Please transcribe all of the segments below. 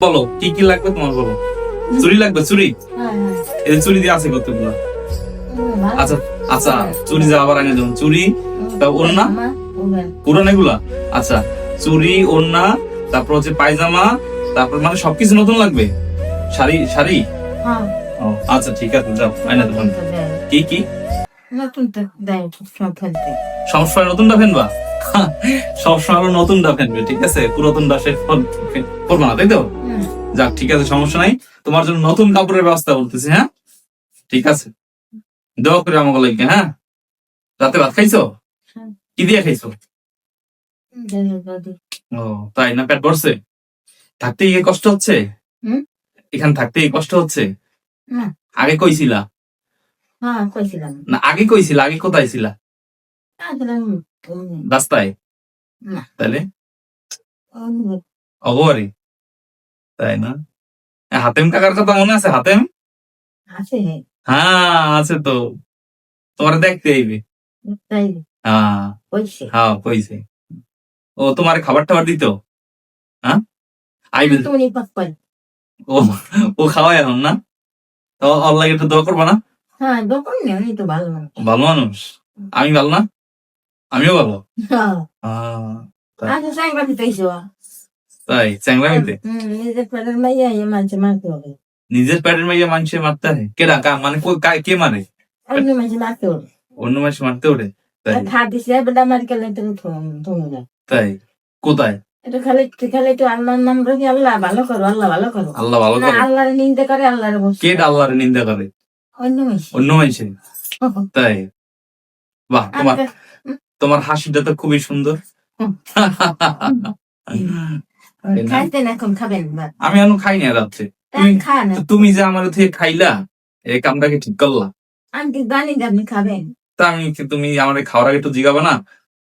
বলো কি কি লাগবে তোমার বলো? চুরি লাগবে চুরি এই চুরি দিয়ে আছে কতগুলো? আচ্ছা আচ্ছা চুরি যা আবার আগে দেবো। চুরি তা ওড়না? পুরান এগুলা? আচ্ছা চুরি ওড়না তারপর হচ্ছে পায়জামা তারপর মানে সবকিছু নতুন লাগবে? শাড়ি শাড়ি? আচ্ছা ঠিক আছে যাও আয়না দোকান কি কি? নতুন সব নতুনটা ফেনবা সবসময় আরও নতুনটা ফেনবে ঠিক আছে? পুরাতনটা সে করবে না তাই তো? যাক ঠিক আছে সমস্যা নাই। তোমার জন্য নতুন কাপড়ের ব্যবস্থা করতেছি হ্যাঁ? ঠিক আছে। দোয়া করে আমাকে লাগে হ্যাঁ? রাতে ভাত খাইছো? হ্যাঁ। কি দিয়ে খাইছো? ও তাই না? পেট ভরছে? থাকতে গিয়ে কষ্ট হচ্ছে? এখানে থাকতে গিয়ে কষ্ট হচ্ছে? আগে কইছিলা? হ্যাঁ না আগে কইছিলা আগে কোথায় ছিলা? রাস্তায়? তাহলে? অগবারি তাই না? হাতেম কাকার কথা মনে আছে? হাতেম? হ্যাঁ আছে তো। তোমার দেখতে আইবে। হ্যাঁ। কইছে। হ্যাঁ কইছে। ও তোমার খাবার টাবার দিত? হ্যাঁ? আইবে ও ও খাওয়াই এখন না? তো লাগে একটু দোয়া করবা না? হ্যাঁ তো ভালো মানুষ। ভালো মানুষ। আমি ভালো না? আমিও দিতেইছো তাই চ্যাংলামিতে নিজের পেটের মাইয়া মানুষে মারতে হয় কেডা কা মানে কে মারে অন্য মানছে মারতে হবে অন্য মানুষ মারতে ওঠে তাই তাই কোথায় এটা খালি খালি তো আল্লাহর নাম রাখি আল্লাহ ভালো করো আল্লাহ ভালো করো আল্লাহ ভালো না আল্লাহর নিন্দে করে আল্লাহর কে আল্লাহর নিন্দা করে অন্য মানুষ অন্য মানুষে তাই বাহ তোমার তোমার হাসিটা তো খুবই সুন্দর। খাবেন আমি এখনও খাই না রাত্রে। তুমি- তো যে আমার থেকে খাইলা এই কামটাকে ঠিক করলা? আমি কি জানি যে আপনি খাবেন। তা আমি কি তুমি আমার খাওয়ার আগে একটু জিগাবা না?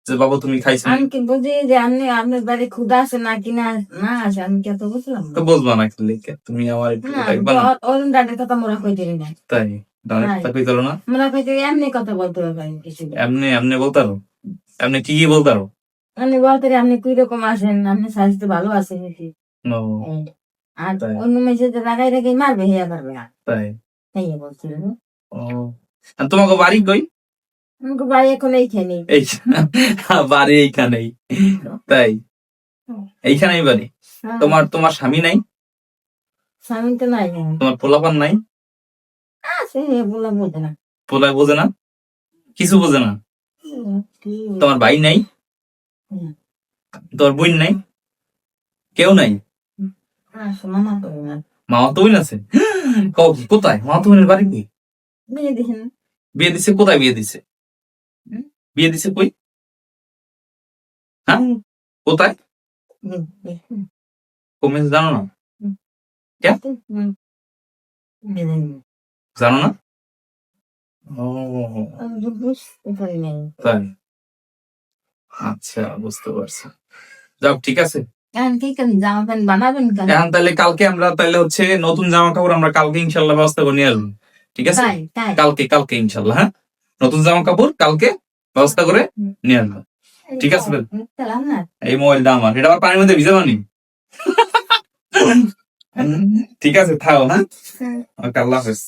যে বাবা তুমি খাইছো আমি কি বুঝি যে আপনি আপনার বাড়ি ক্ষুদা আছে না কি না না আছে আমি কি এত বুঝলাম? তো বলবা না কি লিখে। তুমি আমার একটু দেখবা না? অরুণ দাঁড়ের কথা মোরা কই দিলি না। তাই? ডাইরেক্ট নাই। কই না? মোরা কই এমনি কথা বলতে হবে কিছু। এমনি এমনি বলতারো এমনি কি কি বলতারো। আপনি বলতে রে, আপনি কুই রকম আসেন? আপনি স্বাস্থ্য ভালো আছেন নাকি? আর অন্য মেয়েছে যে লাগাই রেখে মারবে হিয়া পারবে না তাই। এই বলছিল ও আর তোমাকে বাড়ি কই? আমাকে বাড়ি এখন এইখানে এই বাড়ি এইখানেই। তাই। এইখানেই বাড়ি? হ্যাঁ, তোমার তোমার স্বামী নাই? স্বামী তো নাই। তোমার পোলাপান নাই? আছে বলা বোঝে না। পোলায় বোঝে না? কিছু বোঝে না? তোমার ভাই নাই। তোমার বোন নাই? কেউ নাই? আসো মামা তো বোন। আছে? কোথায়? মামা তো বোনের বাড়ি কই? বিয়ে দিছে কোথায় বিয়ে দিছে? বিয়ে দিছে কই? হ্যাঁ? কোথায়? কমে জানো না? জানো না? ও। বুঝতে পারি নাই? তাই? আচ্ছা বুঝতে পারছি। যাক ঠিক আছে। এখন তাহলে কালকে আমরা তাহলে হচ্ছে নতুন জামা কাপড় আমরা কালকে ইনশাল্লাহ ব্যবস্থা করে নিয়ে আসব। ঠিক আছে? কালকে কালকে ইনশাল্লাহ হ্যাঁ? নতুন জামা কাপড় কালকে ব্যবস্থা করে নিয়ে আসব। ঠিক আছে, না। এই মোবাইলটা আমার। এটা আবার পানির মধ্যে ভিজাবানি ঠিক আছে থাও হ্যাঁ? ওকে আল্লাহ হাফেজ।